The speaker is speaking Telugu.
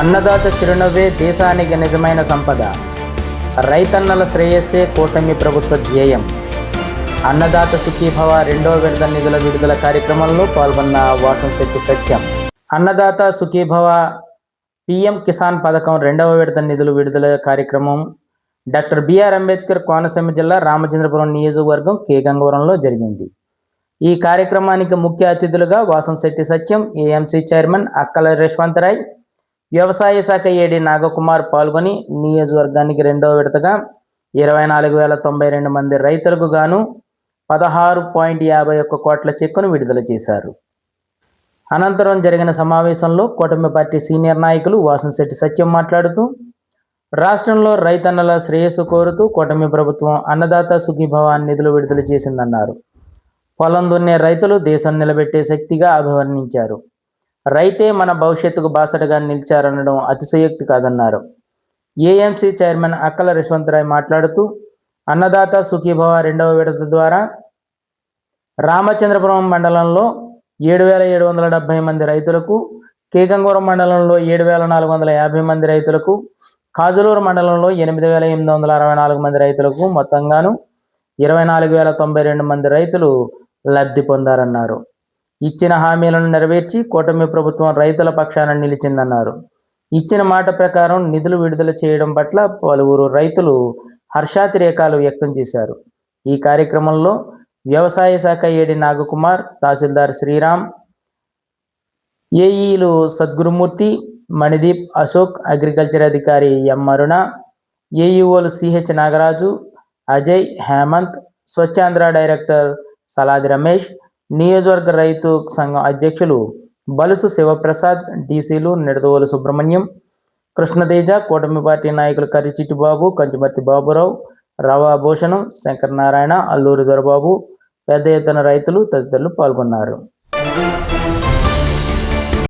అన్నదాత చిరునవ్వే దేశానికి నిజమైన సంపద. రైతన్నల శ్రేయస్సే కూటమి ప్రభుత్వ ధ్యేయం. అన్నదాత సుఖీభవ రెండవ విడత నిధుల విడుదల కార్యక్రమంలో పాల్గొన్న వాసంశెట్టి సత్యం. అన్నదాత సుఖీభవ పిఎం కిసాన్ పథకం రెండవ విడత నిధులు విడుదల కార్యక్రమం డాక్టర్ బిఆర్ అంబేద్కర్ కోనసీమ జిల్లా రామచంద్రపురం నియోజకవర్గం కే. గంగవరంలో జరిగింది. ఈ కార్యక్రమానికి ముఖ్య అతిథులుగా వాసంశెట్టి సత్యం ఏఎంసీ చైర్మన్ అక్కల యశ్వంతరాయ్ వ్యవసాయ శాఖ ఏడి నాగకుమార్ పాల్గొని నియోజకవర్గానికి రెండవ విడతగా ఇరవై నాలుగు వేల తొంభై రెండు మంది రైతులకు గాను పదహారు పాయింట్ యాభై ఒక్క కోట్ల చెక్కును విడుదల చేశారు. అనంతరం జరిగిన సమావేశంలో కూటమి పార్టీ సీనియర్ నాయకులు వాసంశెట్టి సత్యం మాట్లాడుతూ రాష్ట్రంలో రైతన్నల శ్రేయస్సు కోరుతూ కూటమి ప్రభుత్వం అన్నదాత సుఖీభవాన్ నిధులు విడుదల చేసిందన్నారు. పొలం దున్నే రైతులు దేశం నిలబెట్టే శక్తిగా అభివర్ణించారు. రైతే మన భవిష్యత్తుకు బాసటగా నిలిచారనడం అతిశయోక్తి కాదన్నారు. ఏఎంసీ చైర్మన్ అక్కల యశ్వంతరాయ్ మాట్లాడుతూ అన్నదాత సుఖీభవ రెండవ విడత ద్వారా రామచంద్రపురం మండలంలో ఏడు వేల ఏడు వందల డెబ్బై మంది రైతులకు కేగంగూరం మండలంలో ఏడు వేల నాలుగు వందల యాభై మంది రైతులకు కాజులూరు మండలంలో ఎనిమిది వేల ఎనిమిది వందల అరవై నాలుగు మంది రైతులకు మొత్తంగాను ఇరవై నాలుగు వేల తొంభై రెండు మంది రైతులు లబ్ధి పొందారన్నారు. ఇచ్చిన హామీలను నెరవేర్చి కూటమి ప్రభుత్వం రైతుల పక్షాన నిలిచిందన్నారు. ఇచ్చిన మాట ప్రకారం నిధులు విడుదల చేయడం పట్ల పలువురు రైతులు హర్షాతిరేకాలు వ్యక్తం చేశారు. ఈ కార్యక్రమంలో వ్యవసాయ శాఖ ఏడి నాగకుమార్ తహసీల్దార్ శ్రీరామ్ ఏఈలు సద్గురుమూర్తి మణిదీప్ అశోక్ అగ్రికల్చర్ అధికారి ఎం అరుణ ఏఈఓలు సిహెచ్ నాగరాజు అజయ్ హేమంత్ స్వచ్ఛాంధ్ర డైరెక్టర్ సలాది రమేష్ నియోజకవర్గ రైతు సంఘం అధ్యక్షులు బలుసు శివప్రసాద్ డీసీలు నిడదవోలు సుబ్రహ్మణ్యం కృష్ణతేజ కూటమి పార్టీ నాయకులు కరిచిట్టిబాబు కంచుమర్తి బాబురావు రవా భూషణం శంకర్ నారాయణ అల్లూరి దొరబాబు పెద్ద ఎత్తున రైతులు తదితరులు పాల్గొన్నారు.